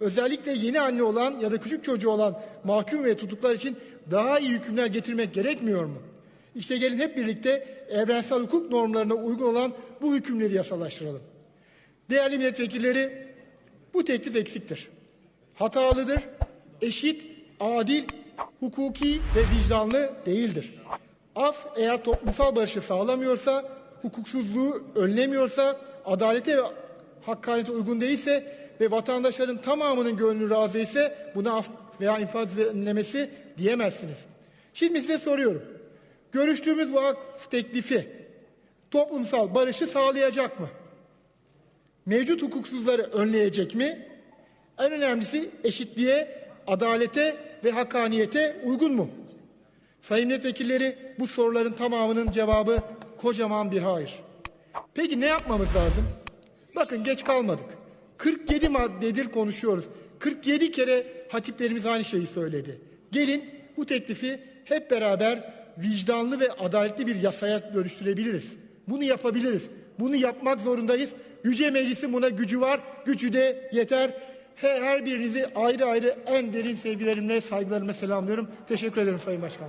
Özellikle yeni anne olan ya da küçük çocuğu olan mahkum ve tutuklar için daha iyi hükümler getirmek gerekmiyor mu? İşte gelin hep birlikte evrensel hukuk normlarına uygun olan bu hükümleri yasalaştıralım. Değerli milletvekilleri, bu teklif eksiktir. Hatalıdır, eşit, adil, hukuki ve vicdanlı değildir. Af eğer toplumsal barışı sağlamıyorsa, hukuksuzluğu önlemiyorsa, adalete ve hakkaniyete uygun değilse ve vatandaşların tamamının gönlü razı ise buna af veya infaz önlemesi diyemezsiniz. Şimdi size soruyorum. Görüştüğümüz af teklifi toplumsal barışı sağlayacak mı? Mevcut hukuksuzları önleyecek mi? En önemlisi eşitliğe, adalete ve hakkaniyete uygun mu? Sayın milletvekilleri bu soruların tamamının cevabı kocaman bir hayır. Peki ne yapmamız lazım? Bakın geç kalmadık. 47 maddedir konuşuyoruz. 47 kere hatiplerimiz aynı şeyi söyledi. Gelin bu teklifi hep beraber vicdanlı ve adaletli bir yasaya dönüştürebiliriz. Bunu yapabiliriz. Bunu yapmak zorundayız. Yüce Meclisin buna gücü var. Gücü de yeter. Her, birinizi ayrı ayrı en derin sevgilerimle, saygılarımla selamlıyorum. Teşekkür ederim Sayın Başkan.